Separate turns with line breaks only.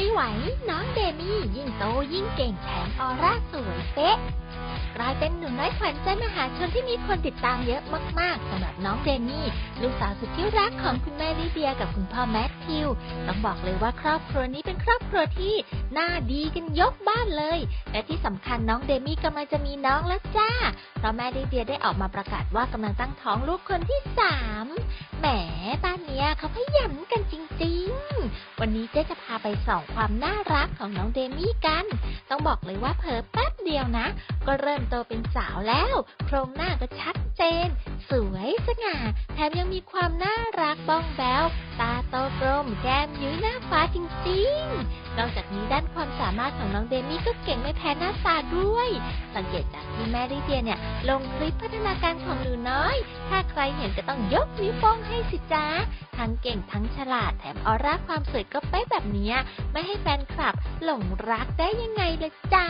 ไม่ไหว น้องเดมี่ยิ่งโตยิ่งเก่งแถมออร่าสวยเป๊ะ กลายเป็นหนุ่มน้อยขวัญใจมหาชนที่มีคนติดตามเยอะมาก ๆสำหรับน้องเดมี่ ลูกสาวสุดที่รักของคุณแม่ลิเดียกับคุณพ่อแมทธิว ต้องบอกเลยว่าครอบครัวนี้เป็นครอบครัวที่น้าดีกันยกบ้านเลย และที่สำคัญน้องเดมี่กำลังจะมีน้องแล้วจ้า เพราะแม่ลิเดียได้ออกมาประกาศว่ากำลังตั้งท้องลูกคนที่สาม เนี้ยเขาขยันกันจริงๆ วันนี้เจ๊จะพาไปส่องความน่ารักของน้องเดมี่กัน ต้องบอกเลยว่าเผลอแป๊บเดียวนะ ก็เริ่มโตเป็นสาวแล้ว โครงหน้าก็ชัดเจน สวยสง่า แถมยังมีความน่ารักบ้องแบวตาโตกลม แก้มยุ้ยหน้าฟ้าจริงๆ นอกจากนี้ด้านความสามารถของน้องเดมี่ก็เก่งไม่แพ้หน้าตาด้วย สังเกตจากที่แม่ลิเดียเนี่ย ลงคลิปพัฒนาการของหนูน้อยถ้า ใครเห็นก็ต้องยกนิ้วโป้งให้สิจ้าทั้งเก่งทั้งฉลาดแถมออร่าความสวยก็เป๊ะแบบเนี้ยไม่ให้แฟนคลับหลงรักได้ยังไงเลยจ้า